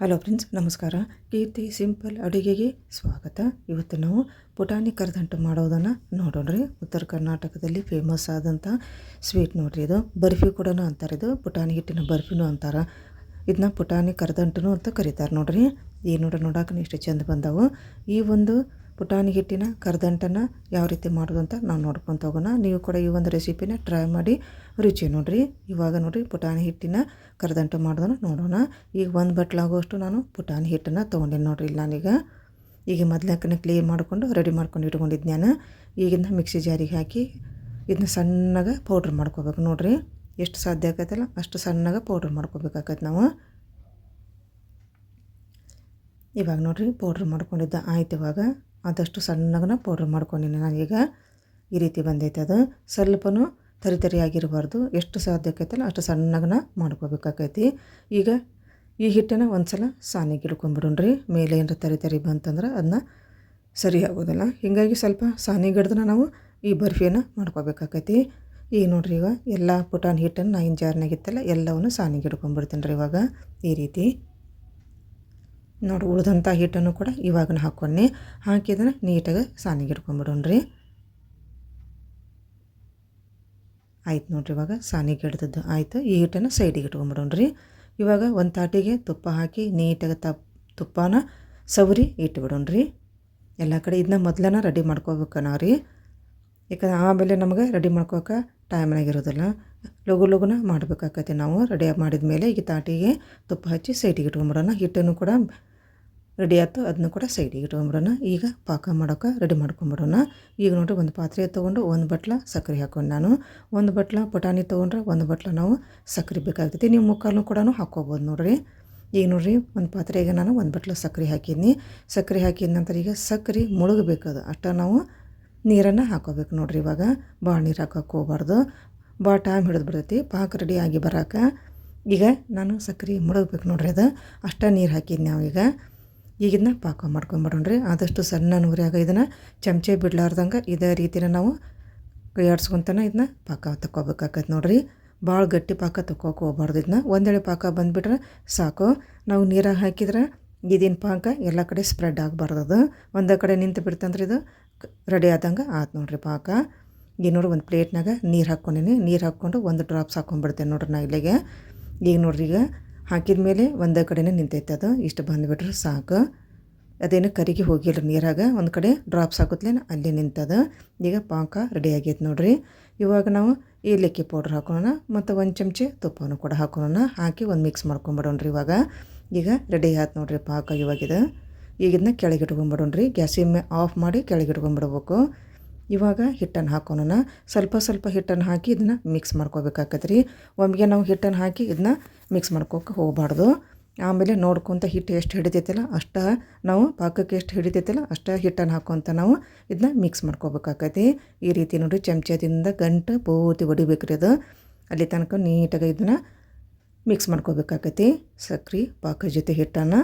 Hello friends, ನಮಸ್ಕಾರ. ಕೀರ್ತಿ simple ಅಡುಗೆಗೆ ಸ್ವಾಗತ. ಇವತ್ತು ನಾವು ಪುಟಾಣಿ ಕರದಂಟು ಮಾಡೋದನ್ನು ನೋಡೋಣ್ರಿ ಉತ್ತರ ಕರ್ನಾಟಕದಲ್ಲಿ ಫೇಮಸ್ ಆದಂಥ ಸ್ವೀಟ್ ನೋಡ್ರಿ ಇದು. ಬರ್ಫಿ ಕೂಡ ಅಂತಾರೆ ಇದು. ಪುಟಾಣಿ ಹಿಟ್ಟಿನ ಬರ್ಫಿನೂ ಅಂತಾರೆ. ಇದನ್ನ ಪುಟಾಣಿ ಕರದಂಟು ಅಂತ ಕರೀತಾರೆ ನೋಡ್ರಿ. ಈ ನೋಡ್ರಿ, ನೋಡೋಕೆ ಇಷ್ಟು ಚಂದ ಬಂದವು. ಈ ಒಂದು ಪುಟಾಣಿ ಹಿಟ್ಟಿನ ಕರದಂಟನ್ನು ಯಾವ ರೀತಿ ಮಾಡೋದು ಅಂತ ನಾವು ನೋಡ್ಕೊತ ಹೋಗೋಣ. ನೀವು ಕೂಡ ಈ ಒಂದು ರೆಸಿಪಿನ ಟ್ರೈ ಮಾಡಿ ರುಚಿ ನೋಡಿರಿ. ಇವಾಗ ನೋಡಿರಿ ಪುಟಾಣಿ ಹಿಟ್ಟಿನ ಕರದಂಟು ಮಾಡೋದನ್ನು ನೋಡೋಣ. ಈಗ ಒಂದು ಬಟ್ಲಾಗುವಷ್ಟು ನಾನು ಪುಟಾಣಿ ಹಿಟ್ಟನ್ನು ತೊಗೊಂಡಿನಿ ನೋಡಿರಿ ನಾನೀಗ. ಈಗ ಮೊದ್ಲಕ್ಕನೆ ಕ್ಲೀನ್ ಮಾಡಿಕೊಂಡು ರೆಡಿ ಮಾಡ್ಕೊಂಡು ಇಟ್ಕೊಂಡಿದ್ದು ನಾನು. ಈಗಿನ ಮಿಕ್ಸಿ ಜಾರಿಗೆ ಹಾಕಿ ಇದನ್ನ ಸಣ್ಣಗೆ ಪೌಡ್ರ್ ಮಾಡ್ಕೋಬೇಕು ನೋಡಿರಿ. ಎಷ್ಟು ಸಾಧ್ಯ ಆಕೈತಲ್ಲ ಅಷ್ಟು ಸಣ್ಣಗೆ ಪೌಡ್ರ್ ಮಾಡ್ಕೋಬೇಕಾಗತ್ತೆ ನಾವು. ಇವಾಗ ನೋಡಿರಿ ಪೌಡ್ರ್ ಮಾಡ್ಕೊಂಡಿದ್ದ ಆಯ್ತು ಇವಾಗ. ಆದಷ್ಟು ಸಣ್ಣಗನ ಪೌಡ್ರ್ ಮಾಡ್ಕೊಂಡಿನಿ ನಾನೀಗ ಈ ರೀತಿ ಬಂದೈತೆ ಅದು. ಸ್ವಲ್ಪನೂ ತರಿ ತರಿ ಆಗಿರಬಾರ್ದು ಎಷ್ಟು ಸಾಧ್ಯ ಆಕೈತಲ್ಲ ಅಷ್ಟು ಸಣ್ಣಗನ ಮಾಡ್ಕೋಬೇಕಾಕೈತಿ. ಈಗ ಈ ಹಿಟ್ಟನ್ನ ಒಂದು ಸಲ ಸಾನಿಗೆ ಇಡ್ಕೊಂಬಿಡೋಣ್ರಿ ಮೇಲೆ ಏನಾರ ತರಿ ತರಿ ಬಂತಂದ್ರೆ ಅದನ್ನ ಸರಿ ಆಗೋದಿಲ್ಲ. ಹೀಗಾಗಿ ಸ್ವಲ್ಪ ಹಿಡ್ದನ ನಾವು ಈ ಬರ್ಫಿಯನ್ನು ಮಾಡ್ಕೋಬೇಕಾಕೈತಿ. ಈಗ ನೋಡ್ರಿ ಈಗ ಎಲ್ಲ ಪುಟಾನ್ ಹಿಟ್ಟನ್ನು ನಾ ಏನು ಜಾರ್ನಾಗಿತ್ತಲ್ಲ ಎಲ್ಲವನ್ನು ಸಾನಿಗೆ ಹಿಡ್ಕೊಂಬಿಡ್ತೀನಿ ರೀ ಇವಾಗ. ಈ ರೀತಿ. ನೋಡಿ ಉಳಿದಂಥ ಹಿಟ್ಟನ್ನು ಕೂಡ ಇವಾಗನ ಹಾಕ್ಕೊಂಡು. ಹಾಕಿದ್ರೆ ನೀಟಾಗಿ ಸಾನಿಗೆ ರೀ. ಆಯ್ತು ನೋಡ್ರಿ ಇವಾಗ ಸಾನಿಗೆ ಹಿಡ್ದದ್ದು ಆಯಿತು. ಈ ಹಿಟ್ಟನ್ನು ಸೈಡಿಗೆ ಇಟ್ಕೊಂಬಿಡೋಣ್ರಿ. ಇವಾಗ ಒಂದು ತಾಟಿಗೆ ತುಪ್ಪ ಹಾಕಿ ನೀಟಾಗಿ ತಪ್ಪ ತುಪ್ಪನ ಸವರಿ ಇಟ್ಬಿಡೋಣ್ರಿ. ಎಲ್ಲ ಕಡೆ ಇದನ್ನ ಮೊದಲನ ರೆಡಿ ಮಾಡ್ಕೋಬೇಕು ನಾವು ರೀ ಯಾಕಂದ್ರೆ ಆಮೇಲೆ ನಮಗೆ ರೆಡಿ ಮಾಡ್ಕೋಕೆ ಟೈಮ್ನಾಗಿರೋದಿಲ್ಲ ಲಘು ಲಘುನ ಮಾಡಬೇಕಾಕೈತಿ ನಾವು. ರೆಡಿ ಮಾಡಿದ ಮೇಲೆ ಈಗ ತಾಟಿಗೆ ತುಪ್ಪ ಹಚ್ಚಿ ಸೈಡಿಗೆ ಇಟ್ಕೊಂಬಿಡೋಣ. ಹಿಟ್ಟನ್ನು ಕೂಡ ರೆಡಿ ಆಯ್ತು. ಅದನ್ನು ಕೂಡ ಸೈಡಿಗೆ ಇಟ್ಕೊಂಡ್ಬಿಡೋಣ ಈಗ ಪಾಕ ಮಾಡೋಕೆ ರೆಡಿ ಮಾಡ್ಕೊಂಬಿಡೋಣ. ಈಗ ನೋಡಿರಿ ಒಂದು ಪಾತ್ರೆ ತೊಗೊಂಡು ಒಂದು ಬಟ್ಲ ಸಕ್ಕರೆ ಹಾಕೊಂಡು ನಾನು. ಒಂದು ಬಟ್ಲ ಪುಟಾಣಿ ತೊಗೊಂಡ್ರೆ ಒಂದು ಬಟ್ಲ ನಾವು ಸಕ್ಕರೆ ಬೇಕಾಗ್ತೈತಿ. ನೀವು ಮುಕ್ಕಾಲು ಕೂಡ ಹಾಕ್ಕೋಬೋದು ನೋಡಿರಿ. ಈಗ ನೋಡಿರಿ ಒಂದು ಪಾತ್ರೆಗೆ ನಾನು ಒಂದು ಬಟ್ಲ ಸಕ್ಕರೆ ಹಾಕಿದ್ನಿ. ಸಕ್ಕರೆ ಹಾಕಿದ ನಂತರ ಈಗ ಸಕ್ಕರೆ ಮುಳುಗಬೇಕದು. ಅಷ್ಟು ನಾವು ನೀರನ್ನು ಹಾಕೋಬೇಕು ನೋಡಿರಿ ಇವಾಗ. ಭಾಳ ನೀರು ಹಾಕೋಕೆ ಹೋಗ್ಬಾರ್ದು. ಭಾಳ ಟೈಮ್ ಹಿಡಿದು ಬಿಡ್ತೈತಿ. ಪಾಕ ರೆಡಿ ಆಗಿ ಬರೋಕೆ. ಈಗ ನಾನು ಸಕ್ಕರೆ ಮುಳುಗಬೇಕು ನೋಡ್ರಿ ಅದು. ಅಷ್ಟೇ ನೀರು ಹಾಕಿದ್ನಿ ನಾವೀಗ ಈಗ ಇದನ್ನ ಪಾಕ ಮಾಡ್ಕೊಂಬಿಡೋಣ್ರಿ ಆದಷ್ಟು ಸಣ್ಣ ನೂರಿಯಾಗ ಇದನ್ನು ಚಮಚೆ ಬಿಡ್ಲಾರ್ದಂಗೆ ಇದೇ ರೀತಿನ ನಾವು ಕೈಯಾಡ್ಸ್ಕೊತಾನೆ ಇದನ್ನ ಪಾಕ ತಗೋಬೇಕಾಗತ್ತೆ ನೋಡಿರಿ. ಭಾಳ ಗಟ್ಟಿ ಪಾಕ ತಗೋಕೆ ಹೋಗ್ಬಾರ್ದು ಇದನ್ನ. ಒಂದೇಳೆ ಪಾಕ ಬಂದುಬಿಟ್ರೆ ಸಾಕು. ನಾವು ನೀರಾಗ ಹಾಕಿದ್ರೆ ಇದಿನ ಪಾಕ ಎಲ್ಲ ಕಡೆ ಸ್ಪ್ರೆಡ್ ಆಗಬಾರ್ದು ಅದು. ಒಂದೇ ಕಡೆ ನಿಂತು ಬಿಡ್ತಂದ್ರೆ ಇದು ರೆಡಿ ಆದಂಗೆ ಆಯ್ತು ನೋಡಿರಿ ಪಾಕ. ಈಗ ನೋಡಿ ಒಂದು ಪ್ಲೇಟ್ನಾಗ ನೀರು ಹಾಕ್ಕೊಂಡಿನಿ. ನೀರು ಹಾಕ್ಕೊಂಡು ಒಂದು ಡ್ರಾಪ್ಸ್ ಹಾಕ್ಕೊಂಡ್ಬಿಡ್ತೇನೆ ನೋಡ್ರಿ ನಾ ಇಲ್ಲಿಗೆ. ಈಗ ನೋಡ್ರಿ ಈಗ ಹಾಕಿದ ಮೇಲೆ ಒಂದೇ ಕಡೆನೇ ನಿಂತೈತೆ ಅದು. ಇಷ್ಟು ಬಂದುಬಿಟ್ರೆ ಸಾಕು. ಅದೇನು ಕರಿಗೆ ಹೋಗಿಲ್ಲ ನೀರಾಗ. ಒಂದು ಕಡೆ ಡ್ರಾಪ್ಸ್ ಹಾಕುತ್ತಲೇ ಅಲ್ಲಿ ನಿಂತದ. ಈಗ ಪಾಕ ರೆಡಿ ಆಗೈತೆ ನೋಡಿರಿ. ಇವಾಗ ನಾವು ಏಲಕ್ಕಿ ಪೌಡ್ರ್ ಹಾಕೋಣ. ಮತ್ತು ಒಂದು ಚಮಚೆ ತುಪ್ಪವನ್ನು ಕೂಡ ಹಾಕೋಣ. ಹಾಕಿ ಒಂದು ಮಿಕ್ಸ್ ಮಾಡ್ಕೊಂಬಿಡೋಣ್ರಿ ಇವಾಗ. ಈಗ ರೆಡಿ ಆಯ್ತು ನೋಡಿರಿ ಪಾಕ ಇವಾಗಿದೆ. ಈಗ ಇದನ್ನ ಇಟ್ಕೊಂಬಿಡೋಣ್ರಿ. ಗ್ಯಾಸಿನ ಆಫ್ ಮಾಡಿ ಕೆಳಗೆ ಇಟ್ಕೊಂಬಿಡ್ಬೇಕು. ಇವಾಗ ಹಿಟ್ಟನ್ನು ಹಾಕೋಣ. ಸ್ವಲ್ಪ ಸ್ವಲ್ಪ ಹಿಟ್ಟನ್ನು ಹಾಕಿ ಇದನ್ನ ಮಿಕ್ಸ್ ಮಾಡ್ಕೋಬೇಕಾಗತ್ತೆ ರೀ ಒಮ್ಮೆಗೆ ನಾವು ಹಿಟ್ಟನ್ನು ಹಾಕಿ ಇದನ್ನ ಮಿಕ್ಸ್ ಮಾಡ್ಕೋಕೆ ಹೋಗಬಾರ್ದು. ಆಮೇಲೆ ನೋಡ್ಕೊತ ಹಿಟ್ಟು ಎಷ್ಟು ಹಿಡಿತೈತಲ್ಲ ಅಷ್ಟು ನಾವು ಪಾಕಕ್ಕೆ ಎಷ್ಟು ಹಿಡಿತೈತಲ್ಲ ಅಷ್ಟು ಹಿಟ್ಟನ್ನು ಹಾಕೋಂತ ನಾವು ಇದನ್ನ ಮಿಕ್ಸ್ ಮಾಡ್ಕೋಬೇಕಾಗತ್ತೆ ಈ ರೀತಿ ನೋಡಿ ಚಮಚದಿಂದ ಗಂಟು ಪೂರ್ತಿ ಹೊಡಿಬೇಕು ರೀ ಅದು. ಅಲ್ಲಿ ತನಕ ನೀಟಾಗಿ ಇದನ್ನು ಮಿಕ್ಸ್ ಮಾಡ್ಕೋಬೇಕಾಗತ್ತೆ ಸಕ್ರೆ ಪಾಕ ಜೊತೆ ಹಿಟ್ಟನ್ನು.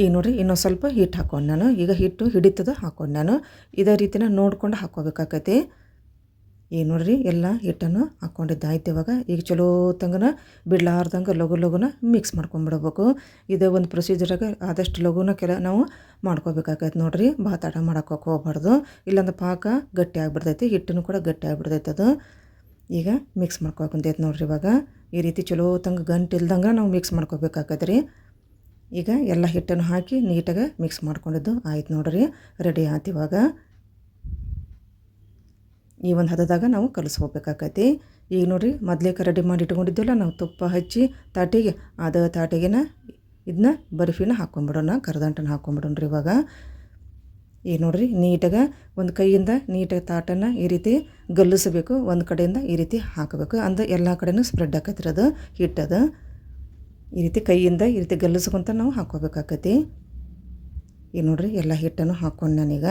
ಈಗ ನೋಡಿರಿ, ಇನ್ನೊಂದು ಸ್ವಲ್ಪ ಹಿಟ್ಟು ಹಾಕೊಂಡು ನಾನು. ಈಗ ಹಿಟ್ಟು ಹಿಡಿತದ ಹಾಕೊಂಡು ನಾನು. ಇದೇ ರೀತಿನ ನೋಡ್ಕೊಂಡು ಹಾಕ್ಕೋಬೇಕಾಕೈತಿ ಈಗ ನೋಡಿರಿ, ಎಲ್ಲ ಹಿಟ್ಟನ್ನು ಹಾಕ್ಕೊಂಡಿದ್ದಾಯ್ತು ಇವಾಗ. ಈಗ ಚಲೋ ತಂಗನ, ಬಿಡ್ಲಾರ್ದಂಗೆ ಲಘು ಲಘುನ ಮಿಕ್ಸ್ ಮಾಡ್ಕೊಂಬಿಡ್ಬೇಕು. ಇದೇ ಒಂದು ಪ್ರೊಸೀಜರಾಗ ಆದಷ್ಟು ಲಘುನ ಕೆಲ ನಾವು ಮಾಡ್ಕೋಬೇಕಾಗೈತೆ ನೋಡಿರಿ. ಭಾಳ ತಡ ಮಾಡೋಕೆ ಹೋಗ್ಬಾರ್ದು. ಇಲ್ಲಾಂದ್ರೆ ಪಾಕ ಗಟ್ಟಿ ಆಗಿಬಿಡ್ತೈತಿ, ಹಿಟ್ಟನ್ನು ಕೂಡ ಗಟ್ಟಿ ಆಗಿಬಿಡ್ತೈತೆ ಅದು. ಈಗ ಮಿಕ್ಸ್ ಮಾಡ್ಕೊಬೇಕಂತೈತೆ ನೋಡಿರಿ ಇವಾಗ. ಈ ರೀತಿ ಚಲೋ ತಂಗ ಗಂಟು ಇಲ್ದಂಗೆ ನಾವು ಮಿಕ್ಸ್ ಮಾಡ್ಕೋಬೇಕಾಗತ್ತೆ ರೀ ಈಗ ಎಲ್ಲ ಹಿಟ್ಟನ್ನು ಹಾಕಿ ನೀಟಾಗಿ ಮಿಕ್ಸ್ ಮಾಡ್ಕೊಂಡಿದ್ದು. ಆಯ್ತು ನೋಡ್ರಿ ರೆಡಿ ಆಯ್ತು ಇವಾಗ ಈ ಒಂದು ಹದದಾಗ ನಾವು ಕಲಿಸ್ಕೋಬೇಕಾಕೈತಿ ಈಗ ನೋಡಿರಿ, ಮೊದಲೇಕ ರೆಡಿ ಮಾಡಿ ಇಟ್ಕೊಂಡಿದ್ದೆಲ್ಲ ನಾವು ತುಪ್ಪ ಹಚ್ಚಿ ತಾಟಿಗೆ ಅದ ತಾಟಿಗೆನ ಇದನ್ನ ಬರ್ಫಿನ ಹಾಕ್ಕೊಂಬಿಡೋಣ ಕರದಂಟನ ಹಾಕ್ಕೊಂಬಿಡೋಣ್ರಿ ಇವಾಗ. ಈಗ ನೋಡ್ರಿ, ನೀಟಾಗಿ ಒಂದು ಕೈಯಿಂದ ನೀಟಾಗಿ ತಾಟನ್ನು ಈ ರೀತಿ ಗಲ್ಲಿಸಬೇಕು, ಒಂದು ಕಡೆಯಿಂದ ಈ ರೀತಿ ಹಾಕಬೇಕು. ಅಂದ್ರೆ ಎಲ್ಲ ಕಡೆನೂ ಸ್ಪ್ರೆಡ್ ಆಕತ್ತಿರೋದು ಹಿಟ್ಟದು. ಈ ರೀತಿ ಕೈಯಿಂದ ಈ ರೀತಿ ಗಲ್ಲಿಸ್ಕೊಂತ ನಾವು ಹಾಕೋಬೇಕಾಗತ್ತೆ ಈಗ ನೋಡಿರಿ ಎಲ್ಲ ಹಿಟ್ಟನ್ನು ಹಾಕ್ಕೊಂಡು ನಾನೀಗ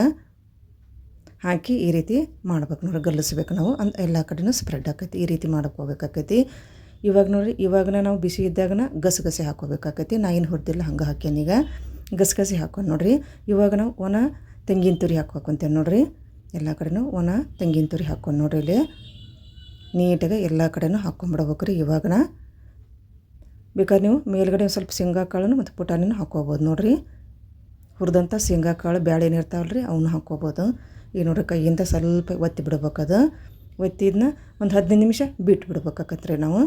ಹಾಕಿ ಈ ರೀತಿ ಮಾಡ್ಬೇಕು ನೋಡ್ರಿ ಗಲ್ಲಿಸ್ಬೇಕು ನಾವು. ಅಂತ ಎಲ್ಲ ಕಡೆನೂ ಸ್ಪ್ರೆಡ್ ಆಕೈತಿ. ಈ ರೀತಿ ಮಾಡ್ಕೋಬೇಕಾಕೈತಿ ಇವಾಗ ನೋಡಿರಿ, ಇವಾಗನ ನಾವು ಬಿಸಿ ಇದ್ದಾಗನ ಗಸಗಸೆ ಹಾಕೋಬೇಕಾಗತ್ತೆ ನಾ ಏನು ಹೊಡೆದಿಲ್ಲ, ಹಂಗೆ ಹಾಕ್ಯಾನೀಗ ಗಸಗಸೆ ಹಾಕೊಂಡು ನೋಡಿರಿ. ಇವಾಗ ನಾವು ಒಣ ತೆಂಗಿನ ತುರಿ ಹಾಕೋಕೊಂತೇವೆ ನೋಡಿರಿ. ಎಲ್ಲ ಕಡೆನೂ ಒಣ ತೆಂಗಿನ ತುರಿ ಹಾಕ್ಕೊಂಡು ನೋಡ್ರಿ ಇಲ್ಲಿ. ನೀಟಾಗಿ ಎಲ್ಲ ಕಡೆನೂ ಹಾಕ್ಕೊಂಬಿಡ್ಬೇಕು ರೀ ಇವಾಗನ. ಬೇಕಾದ್ರೆ ನೀವು ಮೇಲ್ಗಡೆ ಸ್ವಲ್ಪ ಶೇಂಗಾ ಕಾಳನ್ನು ಮತ್ತು ಪುಟಾಣಿನ ಹಾಕ್ಕೋಬೋದು. ನೋಡಿರಿ ಹುರಿದಂಥ ಶೇಂಗಾ ಕಾಳು ಬ್ಯಾಳೆ ಏನಿರ್ತಾವಲ್ಲ ರೀ ಅವನ್ನ ಹಾಕ್ಕೋಬೋದು. ಈಗ ನೋಡ್ರಿ, ಕೈಯಿಂದ ಸ್ವಲ್ಪ ಒತ್ತಿ ಬಿಡ್ಬೇಕದು. ಒತ್ತಿದ್ನ ಒಂದು ಹದಿನೈದು ನಿಮಿಷ ಬಿಟ್ಟು ಬಿಡ್ಬೇಕಾಕತ್ರಿ ನಾವು.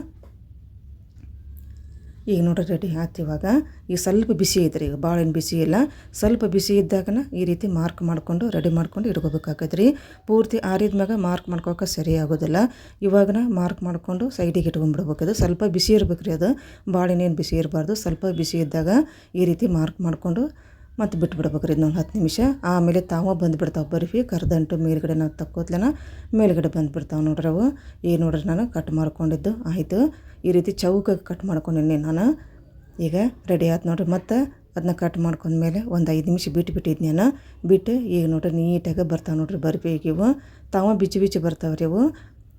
ಈಗ ನೋಡ್ರಿ ರೆಡಿ ಆಯ್ತು ಇವಾಗ. ಈಗ ಸ್ವಲ್ಪ ಬಿಸಿ ಐತ್ರಿ, ಈಗ ಭಾಳ ಬಿಸಿ ಇಲ್ಲ. ಸ್ವಲ್ಪ ಬಿಸಿ ಇದ್ದಾಗನ ಈ ರೀತಿ ಮಾರ್ಕ್ ಮಾಡಿಕೊಂಡು ರೆಡಿ ಮಾಡ್ಕೊಂಡು ಇಟ್ಕೋಬೇಕಾಗತ್ತೆ ಪೂರ್ತಿ ಆರಿದ ಮ್ಯಾಗ ಮಾರ್ಕ್ ಮಾಡ್ಕೋಕೆ ಸರಿ ಆಗೋದಿಲ್ಲ. ಇವಾಗನ ಮಾರ್ಕ್ ಮಾಡಿಕೊಂಡು ಸೈಡಿಗೆ ಅದು ಸ್ವಲ್ಪ ಬಿಸಿ ಇರ್ಬೇಕು ರೀ ಅದು. ಭಾಳ ಏನೇನು ಬಿಸಿ ಇರಬಾರ್ದು. ಸ್ವಲ್ಪ ಬಿಸಿ ಇದ್ದಾಗ ಈ ರೀತಿ ಮಾರ್ಕ್ ಮಾಡಿಕೊಂಡು ಮತ್ತು ಬಿಟ್ಬಿಡ್ಬೇಕು ರೀ ಇನ್ನೊಂದು ಹತ್ತು ನಿಮಿಷ. ಆಮೇಲೆ ತಾವ ಬಂದುಬಿಡ್ತಾವೆ ಬರ್ಫಿ ಕರ್ದಂಟು ಮೇಲ್ಗಡೆ ನಾವು ತಕ್ಕೋತ್ಲೆನ ಮೇಲ್ಗಡೆ ಬಂದುಬಿಡ್ತಾವೆ ನೋಡ್ರಿ ಅವು. ಏನು ನೋಡ್ರಿ ನಾನು ಕಟ್ ಮಾಡ್ಕೊಂಡಿದ್ದು. ಆಯಿತು. ಈ ರೀತಿ ಚೌಕಾಗಿ ಕಟ್ ಮಾಡ್ಕೊಂಡಿನಿ ನಾನು. ಈಗ ರೆಡಿ ಆಯ್ತು ನೋಡ್ರಿ. ಮತ್ತು ಅದನ್ನ ಕಟ್ ಮಾಡ್ಕೊಂಡ್ಮೇಲೆ ಒಂದು ಐದು ನಿಮಿಷ ಬಿಟ್ಟು ಬಿಟ್ಟಿದ್ದೆ ನಾನು. ಬಿಟ್ಟು ಈಗ ನೋಡ್ರಿ ನೀಟಾಗಿ ಬರ್ತಾವೆ ನೋಡ್ರಿ ಬರ್ಫಿ ಇವು. ತಾವ ಬಿಚ್ಚಿ ಬಿಚ್ಚಿ ಬರ್ತಾವೆ ರೀ ಅವು.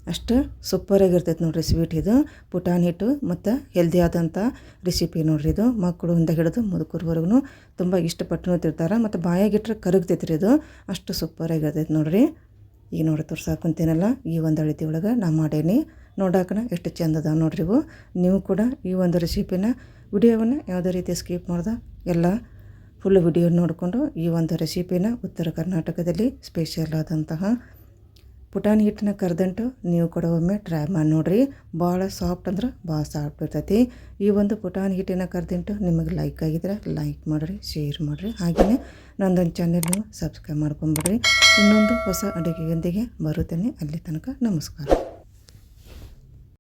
ಅಷ್ಟು ಸೂಪರಾಗಿರ್ತೈತೆ ನೋಡಿರಿ ಸ್ವೀಟ್ ಇದು. ಪುಟಾಣಿ ಹಿಟ್ಟು ಮತ್ತು ಹೆಲ್ದಿ ಆದಂಥ ರೆಸಿಪಿ ನೋಡ್ರಿ ಇದು. ಮಕ್ಕಳಿಂದ ಹಿಡಿದು ಮುದುಕರ್ವರೆಗೂ ತುಂಬ ಇಷ್ಟಪಟ್ಟು ತಿರ್ತಾರೆ ಮತ್ತು ಬಾಯಾಗಿಟ್ರೆ ಕರಗ್ತೈತೆ ರೀ ಇದು. ಅಷ್ಟು ಸೂಪರಾಗಿರ್ತೈತೆ ನೋಡಿರಿ. ಈಗ ನೋಡಿ ತೋರ್ಸಾಕೊಂತೀನಲ್ಲ ಈ ಒಂದು ಅಳಿತಿ ಒಳಗೆ ನಾ ಮಾಡೇನಿ. ನೋಡಾಕನ ಎಷ್ಟು ಚಂದ ಅದ ನೋಡ್ರಿ ಇವು. ನೀವು ಕೂಡ ಈ ಒಂದು ರೆಸಿಪಿನ ವಿಡಿಯೋವನ್ನು ಯಾವುದೇ ರೀತಿ ಸ್ಕಿಪ್ ಮಾಡ್ದೆ ಎಲ್ಲ ಫುಲ್ ವಿಡಿಯೋ ನೋಡಿಕೊಂಡು ಈ ಒಂದು ರೆಸಿಪಿನ ಉತ್ತರ ಕರ್ನಾಟಕದಲ್ಲಿ ಸ್ಪೆಷಲ್ ಆದಂತಹ ಪುಟಾಣಿ ಹಿಟ್ಟನ್ನ ಕರೆದಂಟು ನೀವು ಕೂಡ ಒಮ್ಮೆ ಟ್ರೈ ಮಾಡಿ ನೋಡಿರಿ. ಭಾಳ ಸಾಫ್ಟ್ ಅಂದ್ರೆ ಭಾಳ ಸಾಫ್ಟ್ ಇರ್ತೈತಿ. ಈ ಒಂದು ಪುಟಾಣಿ ಹಿಟ್ಟಿನ ಕರೆದಿಂಟು ನಿಮಗೆ ಲೈಕ್ ಆಗಿದ್ರೆ ಲೈಕ್ ಮಾಡಿರಿ ಶೇರ್ ಮಾಡಿರಿ. ಹಾಗೆಯೇ ನಂದೊಂದು ಚಾನೆಲ್ ನೀವು ಸಬ್ಸ್ಕ್ರೈಬ್ ಮಾಡ್ಕೊಂಬಿಡ್ರಿ. ಇನ್ನೊಂದು ಹೊಸ ಅಡುಗೆಯೊಂದಿಗೆ ಬರುತ್ತೇನೆ. ಅಲ್ಲಿ ತನಕ ನಮಸ್ಕಾರ.